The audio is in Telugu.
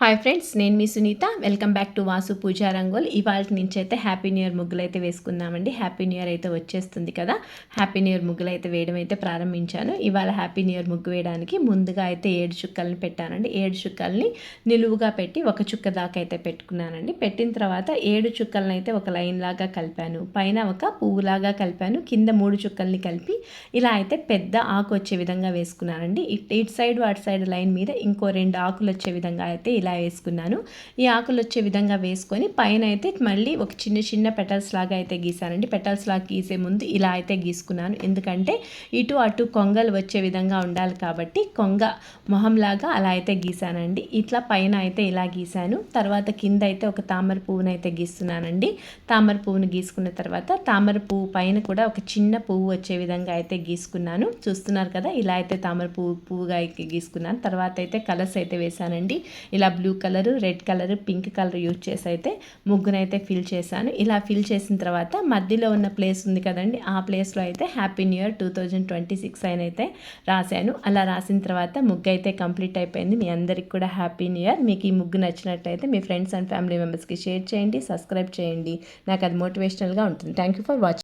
హాయ్ ఫ్రెండ్స్ నేను మీ Sunitha. Welcome back to Vasu Pooja rangoli ఇవాళ నుంచి అయితే హ్యాపీ న్యూ ఇయర్ ముగ్గులు అయితే వేసుకుందామండి. హ్యాపీ న్యూ ఇయర్ అయితే వచ్చేస్తుంది కదా. హ్యాపీ న్యూ ఇయర్ ముగ్గులు అయితే వేయడం అయితే ప్రారంభించాను. ఇవాళ హ్యాపీ న్యూ ఇయర్ ముగ్గు వేయడానికి ముందుగా అయితే ఏడు చుక్కల్ని పెట్టానండి. ఏడు చుక్కల్ని నిలువుగా పెట్టి ఒక చుక్క దాకా అయితే పెట్టుకున్నానండి. పెట్టిన తర్వాత ఏడు చుక్కలను అయితే ఒక లైన్ లాగా కలిపాను. పైన ఒక పువ్వులాగా కలిపాను. కింద మూడు చుక్కల్ని కలిపి ఇలా అయితే పెద్ద ఆకు వచ్చే విధంగా వేసుకున్నానండి. ఇటు సైడ్ అటు సైడ్ లైన్ మీద ఇంకో రెండు ఆకులు వచ్చే విధంగా అయితే ఇలా ఇలా వేసుకున్నాను. ఈ ఆకులు వచ్చే విధంగా వేసుకొని పైన అయితే మళ్ళీ ఒక చిన్న చిన్న పెటల్స్ లాగా అయితే గీసానండి. పెటల్స్ లాగా గీసే ముందు ఇలా అయితే గీసుకున్నాను. ఎందుకంటే ఇటు అటు కొంగలు వచ్చే విధంగా ఉండాలి కాబట్టి కొంగ మొహంలాగా అలా అయితే గీసానండి. ఇట్లా పైన అయితే ఇలా గీసాను. తర్వాత కింద అయితే ఒక తామర పువ్వును అయితే గీస్తున్నానండి. తామర పువ్వును గీసుకున్న తర్వాత తామర పువ్వు పైన కూడా ఒక చిన్న పువ్వు వచ్చే విధంగా అయితే గీసుకున్నాను. చూస్తున్నారు కదా ఇలా అయితే తామర పువ్వు పువ్వుగా గీసుకున్నాను. తర్వాత అయితే కలర్స్ అయితే వేసానండి. ఇలా blue colour red colour pink colour use చేసి అయితే ముగ్గునైతే ఫిల్ చేశాను. ఇలా ఫిల్ చేసిన తర్వాత మధ్యలో ఉన్న ప్లేస్ ఉంది కదండి ఆ ప్లేస్లో అయితే happy new year two thousand twenty six అని అయితే రాశాను. అలా రాసిన తర్వాత ముగ్గు అయితే కంప్లీట్ అయిపోయింది. మీ అందరికి కూడా హ్యాపీ న్యూ ఇయర్ మీకు ఈ ముగ్గు నచ్చినట్లయితే మీ ఫ్రెండ్స్ అండ్ ఫ్యామిలీ మెంబర్స్కి షేర్ చేయండి సబ్స్క్రైబ్ చేయండి. నాకు అది మోటివేషనల్గా ఉంటుంది. Thank you for watching